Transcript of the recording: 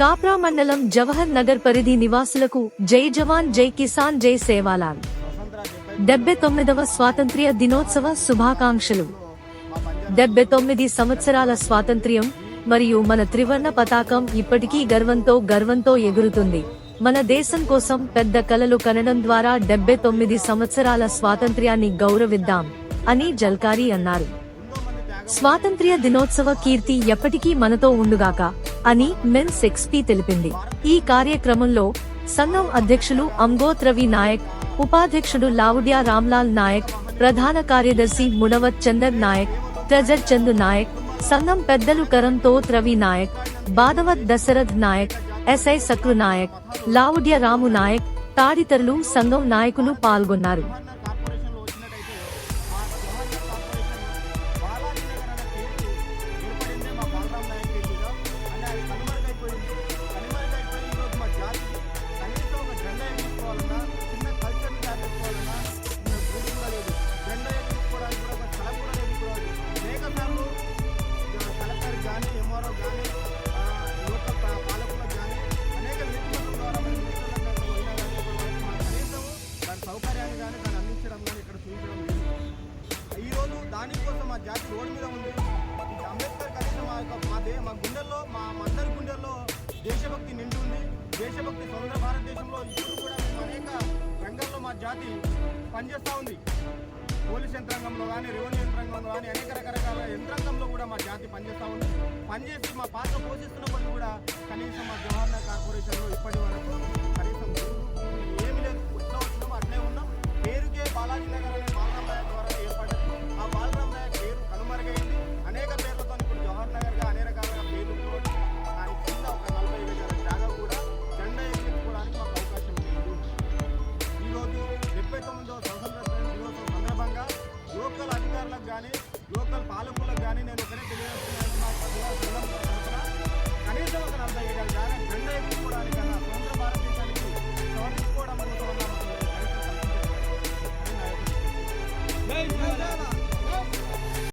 కాప్రా మండలం జవహర్ నగర్ పరిధి నివాసులకు జై జవాన్ జై కిసాన్ జై సేవాలాల్. డెబ్బై తొమ్మిదవ స్వాతంత్ర్య దినోత్సవ శుభాకాంక్షలు. డెబ్బై తొమ్మిది సంవత్సరాల స్వాతంత్ర్యం మరియు మన త్రివర్ణ పతాకం ఇప్పటికీ గర్వంతో గర్వంతో ఎగురుతుంది. మన దేశం కోసం పెద్ద కలలు కనడం ద్వారా డెబ్బై తొమ్మిది సంవత్సరాల స్వాతంత్ర్యాన్ని గౌరవిద్దాం అని జల్కారీ అన్నారు. స్వాతంత్ర్య దినోత్సవ కీర్తి ఎప్పటికీ మనతో ఉండుగాక అని మెన్స్ ఎక్స్పీ తెలిపింది. ఈ కార్యక్రమంలో సంఘం అధ్యక్షులు అంగోత్ రవి నాయక్ ఉపాధ్యక్షుడు లావుడ్యా రామ్లాల్ నాయక్ ప్రధాన కార్యదర్శి మునవత్ చందర్ నాయక్ ట్రెజర్ చందు నాయక్ సంఘం పెద్దలు కరంతోత్ రవి నాయక్ బాధవత్ దశరథ్ నాయక్ ఎస్ఐ సక్రు నాయక్ లావుడ్య రాము నాయక్ తాడితరులు సంఘం నాయకులు పాల్గొన్నారు. మా జాతి రోడ్డు మీద ఉంది. అంబేద్కర్ కనీసం మా యొక్క మా దే మా గుండెల్లో మా అందరి గుండెల్లో దేశభక్తి నిండి ఉంది. దేశభక్తి స్వతంత్ర భారతదేశంలో ఇప్పుడు కూడా మేము అనేక రంగాల్లో మా జాతి పనిచేస్తూ ఉంది. పోలీస్ యంత్రాంగంలో కానీ రెవెన్యూ యంత్రాంగంలో కానీ అనేక రకరకాల యంత్రాంగంలో కూడా మా జాతి పనిచేస్తూ ఉంది. పనిచేసి మా పాత్ర పోషిస్తున్నప్పటికీ కూడా కానీ లోకల్ పాలకులకు కానీ నేను ఒకనే తెలియజేస్తున్నాను.